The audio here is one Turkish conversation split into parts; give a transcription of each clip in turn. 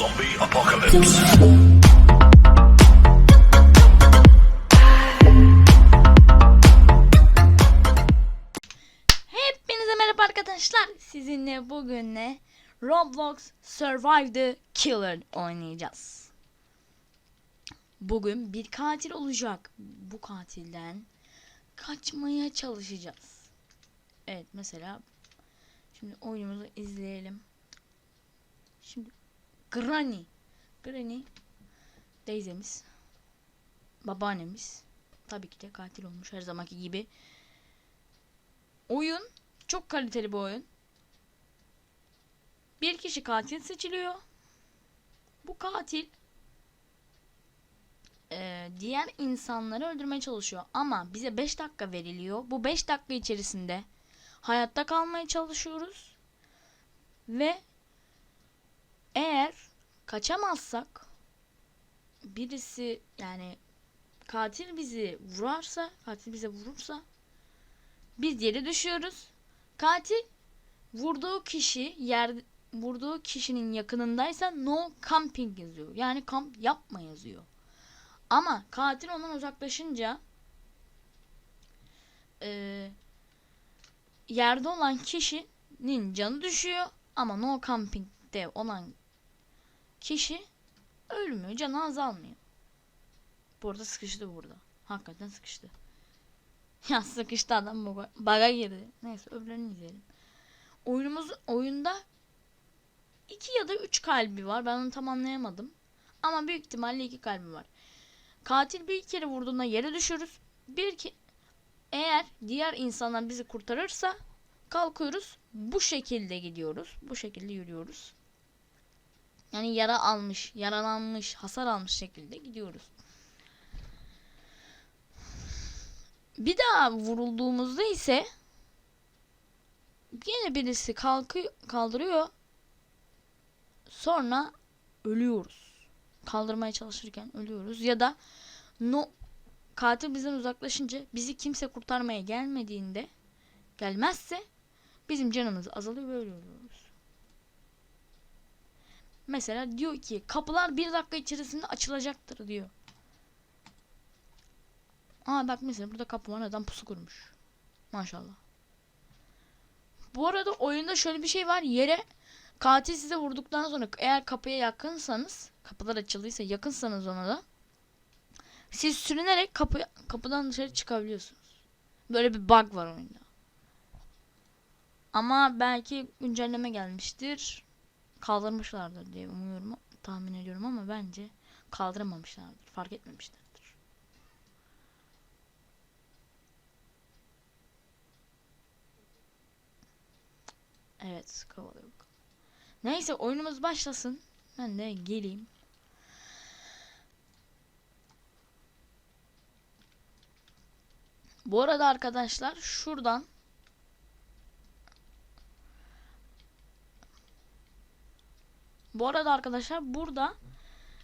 Zombie apocalypse. Hepinize merhaba arkadaşlar. Sizinle bugün ne? Roblox Survive the Killer oynayacağız. Bugün bir katil olacak. Bu katilden kaçmaya çalışacağız. Evet mesela şimdi oyunumuzu izleyelim. Şimdi Granny. Granny teyzemiz. Babaannemiz. Tabii ki de katil olmuş her zamanki gibi. Oyun çok kaliteli bir oyun. Bir kişi katil seçiliyor. Bu katil eee, diğer insanları öldürmeye çalışıyor. Ama bize 5 dakika veriliyor. Bu 5 dakika içerisinde hayatta kalmaya çalışıyoruz. Ve eğer kaçamazsak birisi yani katil bizi vurarsa, katil bize vurursa biz yere düşüyoruz. Katil vurduğu kişi yer vurduğu kişinin yakınındaysa no camping yazıyor. Yani kamp yapma yazıyor. Ama katil ondan uzaklaşınca eee, yerde olan kişinin canı düşüyor ama no camping'de olan kişi ölmüyor, canı azalmıyor. Burada sıkıştı burada. Hakikaten sıkıştı. Ya sıkıştı adam baga, baga girdi. Neyse öbürlerini izleyelim. Oyunumuz oyunda iki ya da üç kalbi var. Ben onu tam anlayamadım. Ama büyük ihtimalle iki kalbi var. Katil bir kere vurduğunda yere düşürüz. Bir ki eğer diğer insanlar bizi kurtarırsa kalkıyoruz. Bu şekilde gidiyoruz. Bu şekilde yürüyoruz. Yani yara almış, yaralanmış, hasar almış şekilde gidiyoruz. Bir daha vurulduğumuzda ise yine birisi kalkı kaldırıyor. Sonra ölüyoruz. Kaldırmaya çalışırken ölüyoruz ya da no katil bizden uzaklaşınca bizi kimse kurtarmaya gelmediğinde gelmezse bizim canımız azalıyor ve ölüyoruz. Mesela diyor ki kapılar bir dakika içerisinde açılacaktır diyor. Aa bak mesela burada kapı var adam pusu kurmuş. Maşallah. Bu arada oyunda şöyle bir şey var. Yere katil size vurduktan sonra eğer kapıya yakınsanız kapılar açıldıysa yakınsanız ona da siz sürünerek kapı, kapıdan dışarı çıkabiliyorsunuz. Böyle bir bug var oyunda. Ama belki güncelleme gelmiştir. Kaldırmışlardır diye umuyorum. Tahmin ediyorum ama bence kaldıramamışlardır. Fark etmemişlerdir. Evet kovalıyor. Neyse oyunumuz başlasın. Ben de geleyim. Bu arada arkadaşlar şuradan Bu arada arkadaşlar burada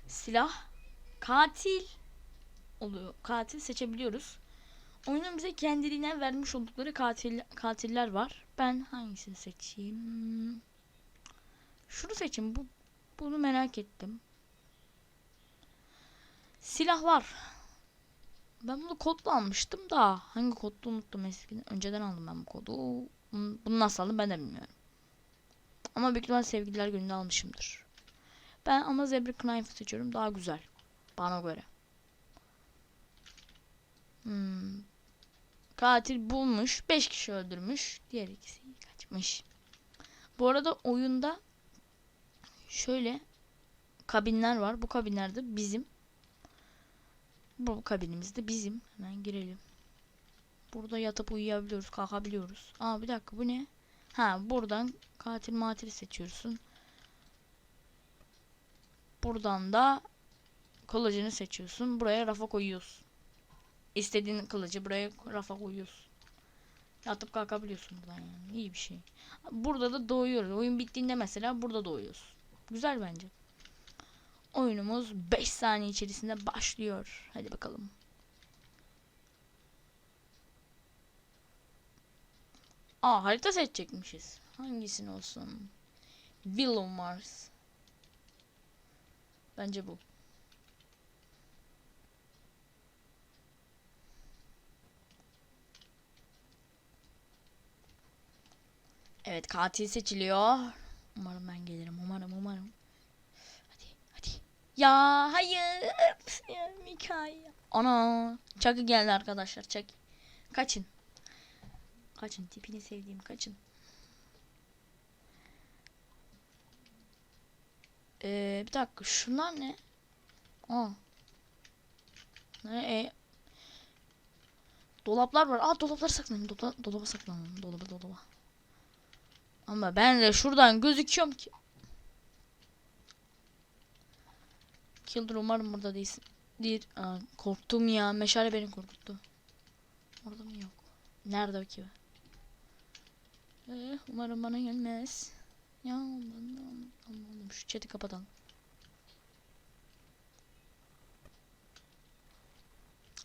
silah katil oluyor. Katil seçebiliyoruz. Oyunun bize kendiliğinden vermiş oldukları katil katiller var. Ben hangisini seçeyim? Şunu seçeyim. Bu bunu merak ettim. Silahlar. Ben bunu kodla almıştım da hangi kodlu unuttum eskiden. Önceden aldım ben bu kodu. Bunu nasıl aldım ben de bilmiyorum. Ama büyük ihtimalle sevgililer gününde almışımdır. Ben ama Zebra Knife seçiyorum. Daha güzel. Bana göre. Hmm. Katil bulmuş. 5 kişi öldürmüş. Diğer ikisi kaçmış. Bu arada oyunda şöyle kabinler var. Bu kabinlerde bizim bu kabinimizde bizim. Hemen girelim. Burada yatıp uyuyabiliyoruz, kalkabiliyoruz. Aa bir dakika bu ne? Ha buradan katil matili seçiyorsun. Buradan da kılıcını seçiyorsun. Buraya rafa koyuyorsun. İstediğin kılıcı buraya rafa koyuyorsun. Yatıp kalkabiliyorsun buradan yani. İyi bir şey. Burada da doğuyoruz. Oyun bittiğinde mesela burada doğuyoruz. Güzel bence. Oyunumuz 5 saniye içerisinde başlıyor. Hadi bakalım. Aa harita seçecekmişiz. Hangisini olsun? Willow Mars. Bence bu. Evet katil seçiliyor. Umarım ben gelirim. Umarım umarım. Hadi hadi. Ya hayır. Ya, Mikael. Ana. Chucky geldi arkadaşlar. Chucky. Kaçın. Kaçın. Tipini sevdiğim kaçın. Ee, bir dakika. Şunlar ne? Aa. Ne? E, dolaplar var. Aa dolapları saklanayım. Dolaba, dolaba saklanalım. Dolaba dolaba. Ama ben de şuradan gözüküyorum ki. Killer umarım burada değilsin. Değil. Aa, korktum ya. Meşale beni korkuttu. Orada mı yok? Nerede o ki? Ee, umarım bana gelmez. Ya ben de anlamadım. Şu chat'i kapatalım.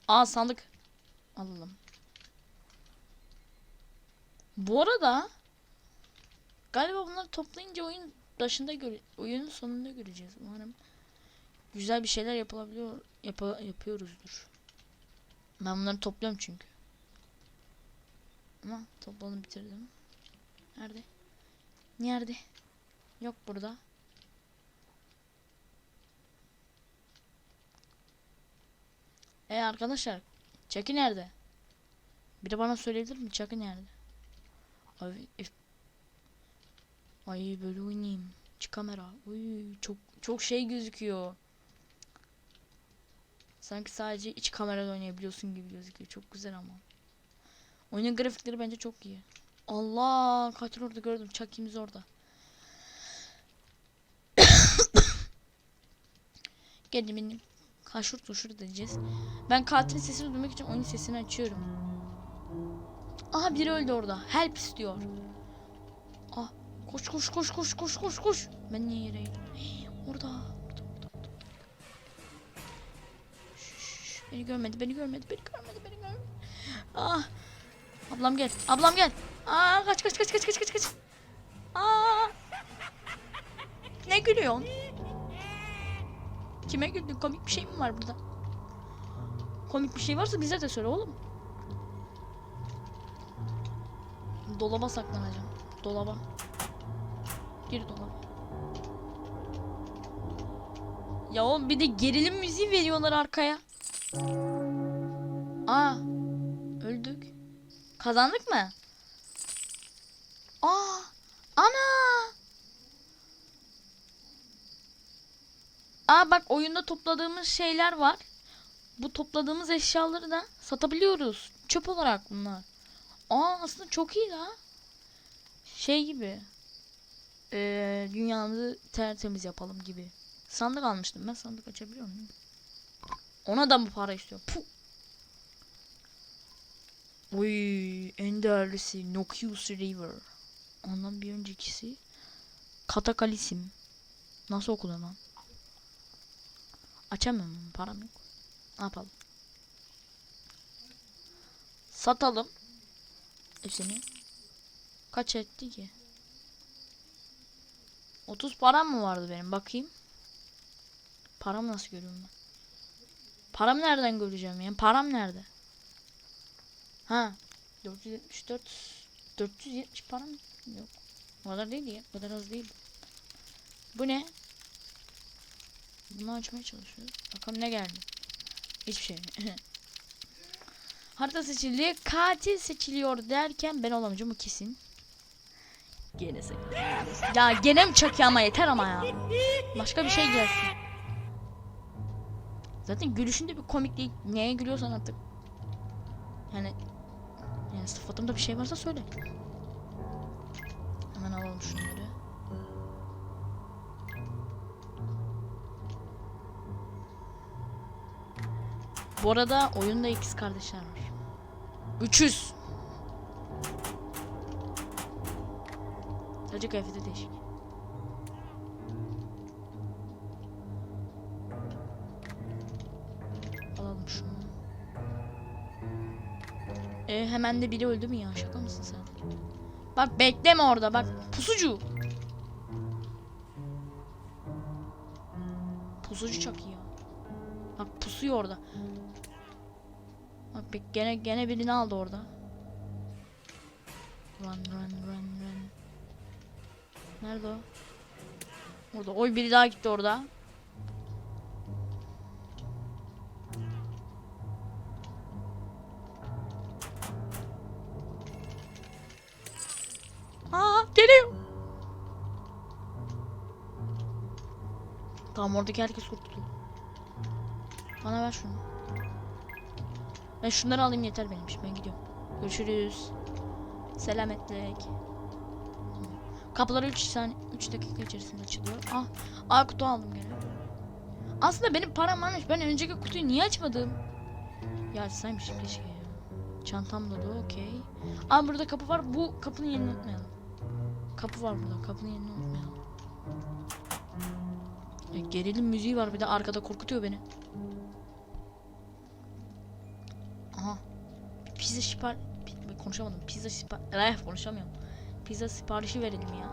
Aa sandık. Alalım. Bu arada galiba bunları toplayınca oyun başında göre oyunun sonunda göreceğiz. Umarım güzel bir şeyler yapılabiliyor yapa, yapıyoruzdur. Ben bunları topluyorum çünkü. Ama topladım bitirdim. Nerede? Nerede? Yok burada. E arkadaşlar, Chucky nerede? Biri bana söyleyebilir mi? Chucky nerede? Ay, if- Ay böyle oynayayım. Çık kamera. Uy çok çok şey gözüküyor. Sanki sadece iç kamerada oynayabiliyorsun gibi gözüküyor. Çok güzel ama. Oyunun grafikleri bence çok iyi. Allah katil orada gördüm. Chucky'miz orada. Gelin benim. Kaşur tuşur diyeceğiz. Ben katilin sesini duymak için oyun sesini açıyorum. Aha biri öldü orada. Help istiyor. Ah koş koş koş koş koş koş koş. Ben niye yere? Hii, Orada. orada, orada, orada. Şşş, beni görmedi, beni görmedi, beni görmedi, beni görmedi. Ah. Ablam gel, ablam gel. Aa kaç kaç kaç kaç kaç kaç kaç. Aa. Ne gülüyorsun? Kime güldün? Komik bir şey mi var burada? Komik bir şey varsa bize de söyle oğlum. Dolaba saklanacağım. Dolaba. Gir dolaba. Ya oğlum bir de gerilim müziği veriyorlar arkaya. Aa. Kazandık mı? Aa. Ana. Aa bak oyunda topladığımız şeyler var. Bu topladığımız eşyaları da satabiliyoruz. Çöp olarak bunlar. Aa aslında çok iyi la. Şey gibi. Ee, dünyamızı tertemiz yapalım gibi. Sandık almıştım ben sandık açabiliyor muyum? Ona da mı para istiyor? Puh. Uy, en değerlisi Nokius River. Ondan bir öncekisi Katakalisim. Nasıl okunuyor lan? Açamıyorum param yok. Ne yapalım? Satalım. Hepsini. Kaç etti ki? 30 param mı vardı benim? Bakayım. Param nasıl görüyorum ben? Param nereden göreceğim ya? Param nerede? Ha. 474 470 param yok. O kadar değil ya. O kadar az değil. Bu ne? Bunu açmaya çalışıyoruz. Bakalım ne geldi. Hiçbir şey. Harita seçildi. Katil seçiliyor derken ben olamayacağım o kesin. Gene se- Ya gene mi Chucky ama yeter ama ya. Başka bir şey gelsin. Zaten gülüşünde bir komik değil. Neye gülüyorsan artık. Yani yani sıfatımda bir şey varsa söyle. Hemen alalım şunları. Bu arada oyunda ikiz kardeşler var. 300. Sadece kıyafeti değişik. Alalım şunu. E, hemen de biri öldü mü ya? Şaka mısın sen? Bak bekleme orada bak. Pusucu. pusucu çok iyi ya. Bak pusuyor orada. Bak bak gene gene birini aldı orada. Run run run run. Nerede o? Orada. Oy biri daha gitti orada. Geliyor. Tamam oradaki herkes kurtuldu. Bana ver şunu. Ben şunları alayım yeter benim için. Ben gidiyorum. Görüşürüz. Selametlik. Kapılar 3 saniye 3 dakika içerisinde açılıyor. Ah, A kutu aldım gene. Aslında benim param varmış. Ben önceki kutuyu niye açmadım? Ya açsaymışım keşke ya. Çantam da okey. Aa burada kapı var. Bu kapının yerini unutmayalım. Kapı var burada. Kapının yerini unutmayalım. E, gerilim müziği var bir de arkada korkutuyor beni. Aha. Pizza sipar... Konuşamadım. Pizza sipar... Eh, konuşamıyorum. Pizza siparişi verelim ya.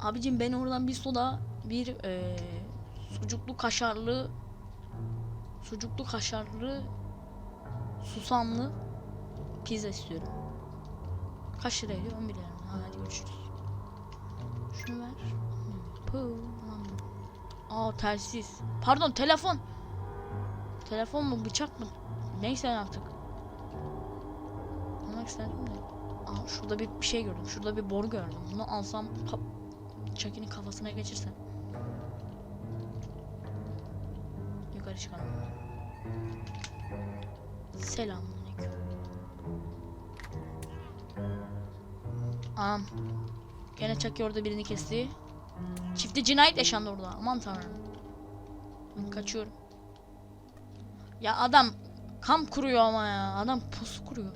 Abicim ben oradan bir soda, bir eee sucuklu kaşarlı sucuklu kaşarlı susamlı pizza istiyorum. Kaç lira ediyor? 11 lira. Ha, hadi görüşürüz. Bu. Aa telsiz. Pardon telefon. Telefon mu bıçak mı? Neyse artık. Almak isterdim de. Aa şurada bir, bir şey gördüm. Şurada bir boru gördüm. Bunu alsam kap Chucky'nin kafasına geçirsem. Yukarı çıkalım. Selamünaleyküm. Am. Gene Chucky orada birini kesti. Çifte cinayet yaşandı orada. Aman tanrım. Ben kaçıyorum. Ya adam kam kuruyor ama ya. Adam pusu kuruyor.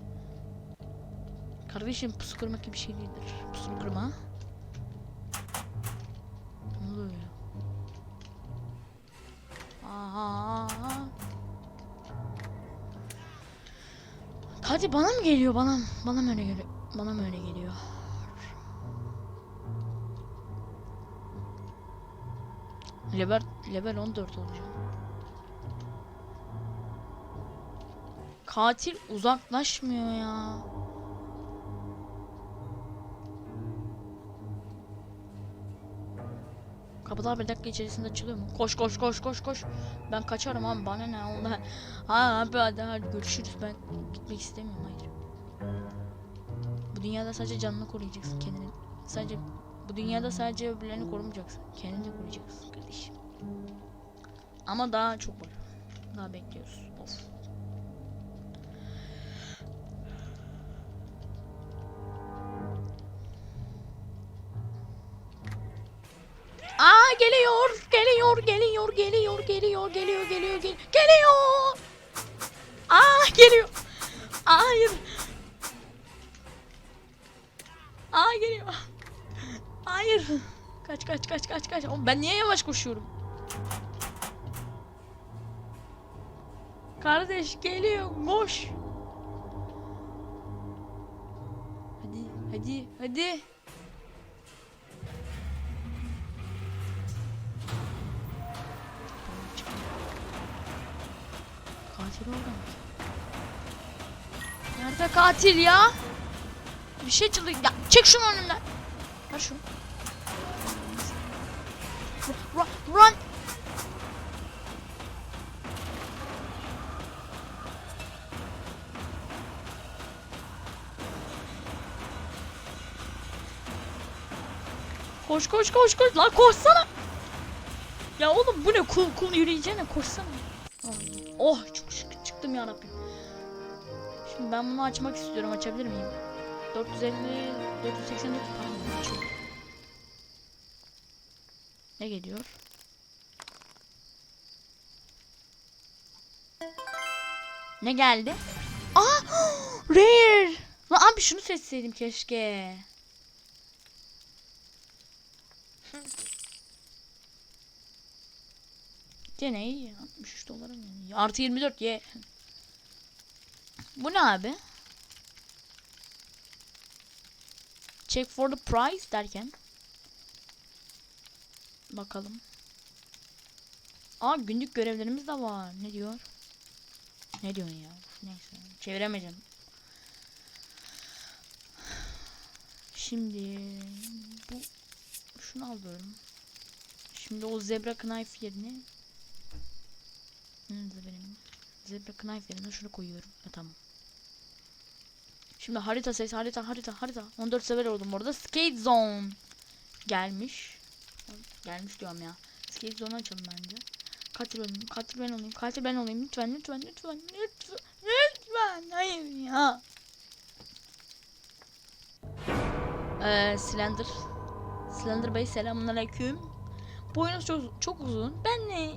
Kardeşim pusu kırmak gibi bir şey değildir. Pusu kırma. Ne oluyor ya? Aa. Hadi bana mı geliyor? Bana? Bana mı öyle geliyor? Bana mı öyle geliyor? Level, level 14 olacağım. Katil uzaklaşmıyor ya. Kapılar bir dakika içerisinde açılıyor mu? Koş koş koş koş koş. Ben kaçarım abi bana ne oldu? Ha abi hadi hadi görüşürüz ben gitmek istemiyorum hayır. Bu dünyada sadece canını koruyacaksın kendini. Sadece bu dünyada sadece öbürlerini korumayacaksın. Kendini de koruyacaksın kardeşim. Ama daha çok var. Daha bekliyoruz. Of. Aa geliyor, geliyor, geliyor, geliyor, geliyor, geliyor, geliyor, geliyor, geliyor. Aa geliyor. Hayır. Aa geliyor. Hayır. Kaç kaç kaç kaç kaç. Oğlum ben niye yavaş koşuyorum? Kardeş geliyor. Koş. Hadi hadi hadi. Katil orada? Nerede katil ya? Bir şey çalıyor. Ya çek şunu önümden. Ver şunu. Run. Koş koş koş koş lan koşsana. Ya oğlum bu ne kul kul yürüyeceğine koşsana. Oh çok şükür çıktım ya Rabbim. Şimdi ben bunu açmak istiyorum. Açabilir miyim? 450 484 tamam açıyorum. Ne geliyor? Ne geldi? Aa! Rare! Lan abi şunu seçseydim keşke. Gene iyi. 63 dolara mı? Artı 24 ye. Bu ne abi? Check for the price derken. Bakalım. Aa günlük görevlerimiz de var. Ne diyor? Ne diyorsun ya? Neyse. Çeviremeyeceğim. Şimdi bu şunu alıyorum. Şimdi o zebra knife yerine Nerede benim? Zebra knife yerine şunu koyuyorum. Ha, tamam. Şimdi harita ses harita harita harita. 14 sever oldum orada. Skate zone gelmiş. Gelmiş diyorum ya. Skate zone açalım bence. Katil olayım, katil ben olayım, katil ben olayım. Lütfen, lütfen, lütfen, lütfen, lütfen. Hayır ya. Ee, Slender. Slender Bey selamünaleyküm. Boyunuz çok çok uzun. Ben ne?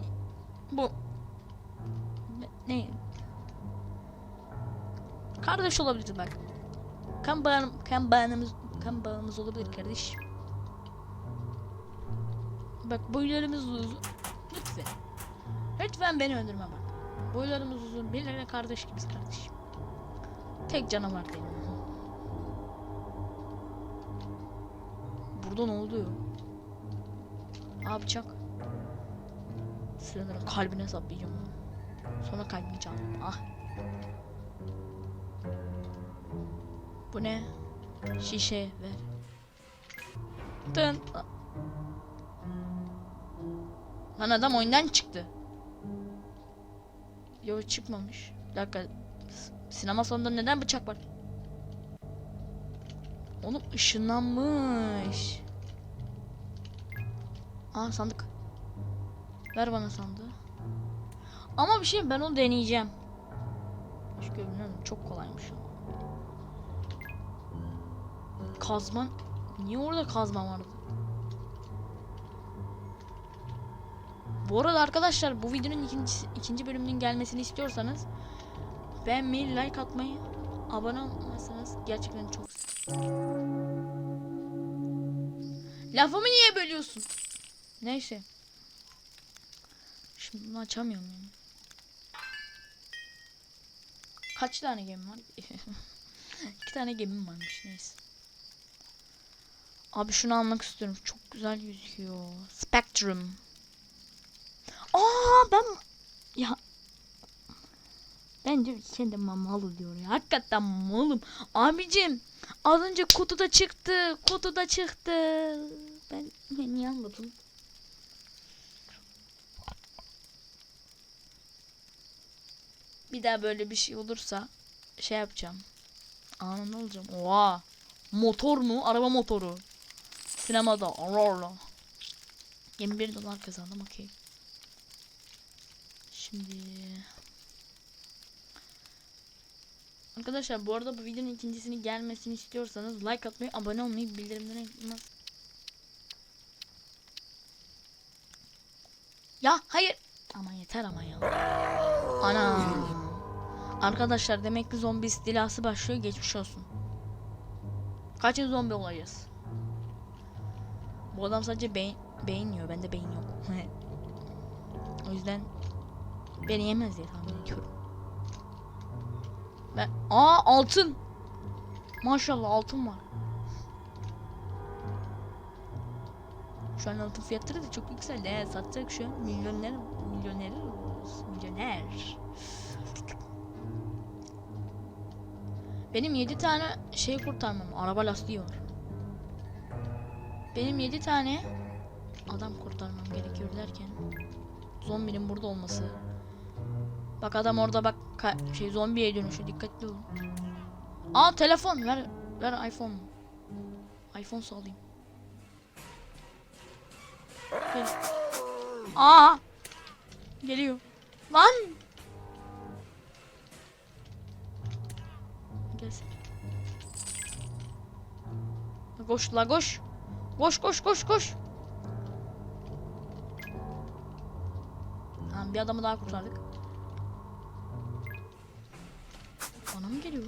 Bu ne? Kardeş olabiliriz bak. Kan bağım, kan bağımız, kan bağımız olabilir kardeş. Bak boylarımız uzun. Lütfen. Lütfen beni öldürme bak. Boylarımız uzun. Birbirine kardeş gibiyiz kardeşim. Tek canavar benim. Burada ne oluyor? Aa bıçak. Slender'ın kalbine saplayacağım. Sonra kalbini çaldım. Ah. Bu ne? Şişe ver. Dın. Lan adam oyundan çıktı. Yo çıkmamış. Bir dakika. Sinema salonunda neden bıçak var? Oğlum ışınlanmış. Aa sandık. Ver bana sandığı. Ama bir şey ben onu deneyeceğim. Çünkü bilmiyorum çok kolaymış. Kazman. Niye orada kazma vardı? Bu arada arkadaşlar bu videonun ikinci, ikinci bölümünün gelmesini istiyorsanız beğenmeyi, like atmayı, abone olmazsanız gerçekten çok Lafımı niye bölüyorsun? Neyse. Şimdi bunu açamıyorum yani. Kaç tane gemi var? İki tane gemim varmış neyse. Abi şunu almak istiyorum. Çok güzel gözüküyor. Spectrum. Aa ben ya ben diyor ki kendim malı diyor ya. Hakikaten malım. Abicim az önce kutuda çıktı. Kutuda çıktı. Ben, ben niye anladım? Bir daha böyle bir şey olursa şey yapacağım. Anında olacağım. Oha. Motor mu? Araba motoru. Sinemada. Aurora. 21 dolar kazandım. Okey. Şimdi Arkadaşlar bu arada bu videonun ikincisini gelmesini istiyorsanız like atmayı, abone olmayı, bildirimleri Ya hayır. Ama yeter ama ya. Ana. Arkadaşlar demek ki zombi istilası başlıyor. Geçmiş olsun. Kaç yıl zombi olacağız? Bu adam sadece beyin, beyin yiyor. Bende beyin yok. o yüzden beni yemez diye tahmin ediyorum. Ben... Aa altın. Maşallah altın var. Şu an altın fiyatları da çok yükseldi. He, satacak şu an milyoner milyoner. Milyoner. Benim 7 tane şey kurtarmam. Araba lastiği var. Benim 7 tane adam kurtarmam gerekiyor derken zombinin burada olması. Bak adam orada bak şey zombiye dönüşüyor. Dikkatli olun. Aa telefon ver ver iPhone. iPhone sağlayayım. Ver. Aa geliyor. Lan. Koş la koş. Koş koş koş koş. Tamam bir adamı daha kurtardık. Bana mı geliyor?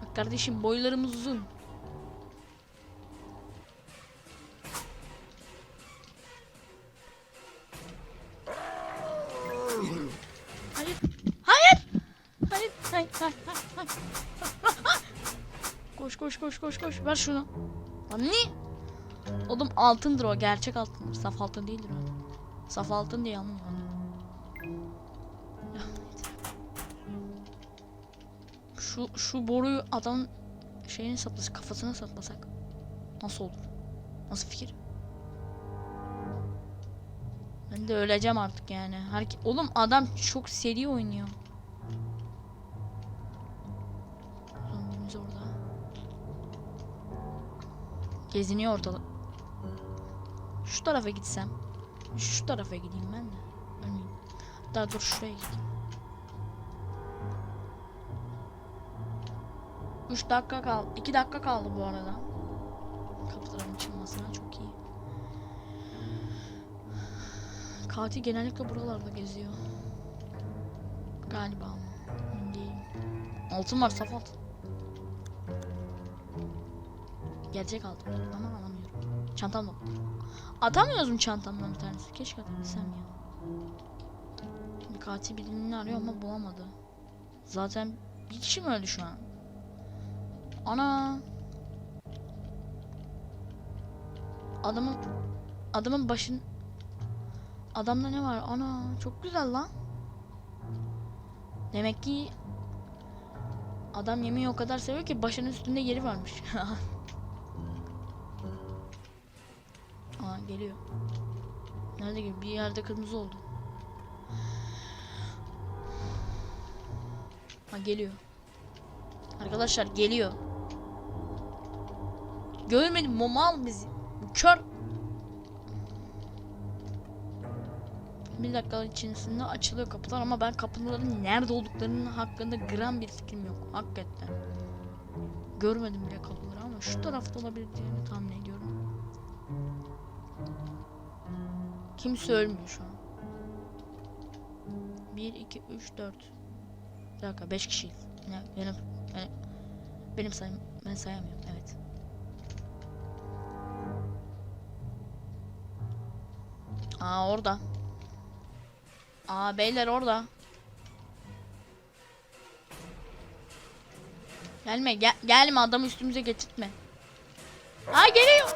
Bak kardeşim boylarımız uzun. Hayır. Hayır. Hayır. Hayır. Hayır. Hayır. Koş koş koş koş koş. Ver şunu. Lan ne? Oğlum altındır o gerçek altındır. Saf altın değildir o. Saf altın diye anlıyor. Şu şu boruyu adamın şeyini saplasak kafasına saplasak nasıl olur? Nasıl fikir? Ben de öleceğim artık yani. Herke Oğlum adam çok seri oynuyor. Zombimiz orada. Geziniyor ortalık. Şu tarafa gitsem. Şu tarafa gideyim ben de. Ölmeyeyim. Daha dur şuraya gideyim. 3 dakika kaldı. 2 dakika kaldı bu arada. Kapıların açılmasına çok iyi. Katil genellikle buralarda geziyor. Galiba ama. Değilim. Altın var saf altın. Gelecek altın ama alamıyorum. Çantam da. Atamıyoruz mu çantamdan bir tanesi? Keşke atabilsem ya. Şimdi katil birini arıyor ama bulamadı. Zaten bir kişi mi öldü şu an? Ana. Adamın adamın başın Adamda ne var? Ana çok güzel lan. Demek ki adam yemeği o kadar seviyor ki başının üstünde yeri varmış. Aa geliyor. Nerede geliyor? Bir yerde kırmızı oldu. Ha geliyor. Arkadaşlar geliyor. Görmedim momal bizi. Kör. Bir dakika içerisinde açılıyor kapılar ama ben kapıların nerede olduklarının hakkında gram bir fikrim yok. Hakikaten. Görmedim bile kapıları ama şu tarafta olabileceğini tahmin ediyorum. Kimse ölmüyor şu an. 1, 2, 3, 4. Bir dakika 5 kişiyiz. Ne, benim, benim, benim sayım, ben sayamıyorum evet. Aa orada. Aa beyler orada. Gelme gel gelme adamı üstümüze getirtme. Aa geliyor.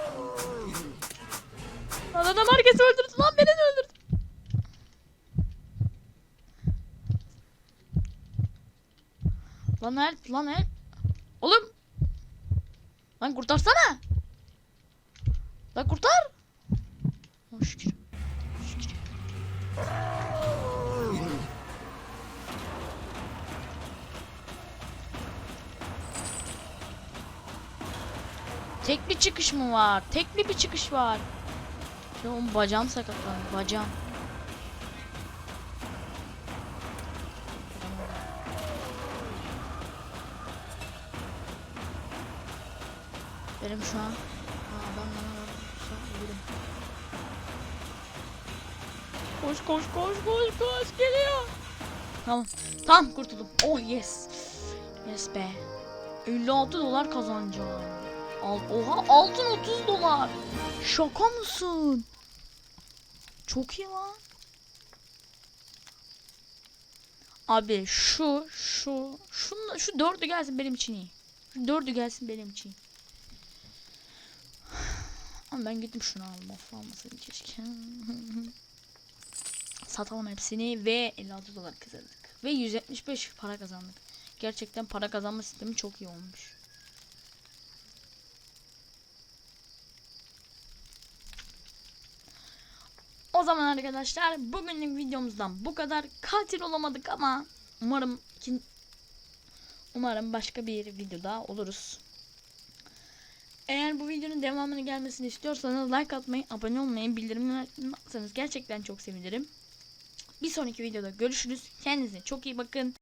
Lan adam herkesi öldürdü lan beni de öldürdü. Lan help lan help. Oğlum. Lan kurtarsana. Lan kurtar. Tekli çıkış mı var? Tekli bir çıkış var. Şu an bacağım sakatlandı. Bacağım. Benim şu an adam bana. Koş koş koş koş koş geliyor. Tamam. Tamam kurtuldum. Oh yes. Yes be. 56 dolar kazanacağım. Al, oha altın 30 dolar. Şaka mısın? Çok iyi lan. Abi şu şu şunla, şu dördü gelsin benim için iyi. Şu dördü gelsin benim için. iyi. Ama ben gittim şunu aldım. Of almasaydım keşke. Satalım hepsini ve 56 dolar kazandık. Ve 175 para kazandık. Gerçekten para kazanma sistemi çok iyi olmuş. Zaman arkadaşlar bugünlük videomuzdan bu kadar. Katil olamadık ama umarım ki umarım başka bir videoda oluruz. Eğer bu videonun devamını gelmesini istiyorsanız like atmayı, abone olmayı, bildirimleri açarsanız gerçekten çok sevinirim. Bir sonraki videoda görüşürüz. Kendinize çok iyi bakın.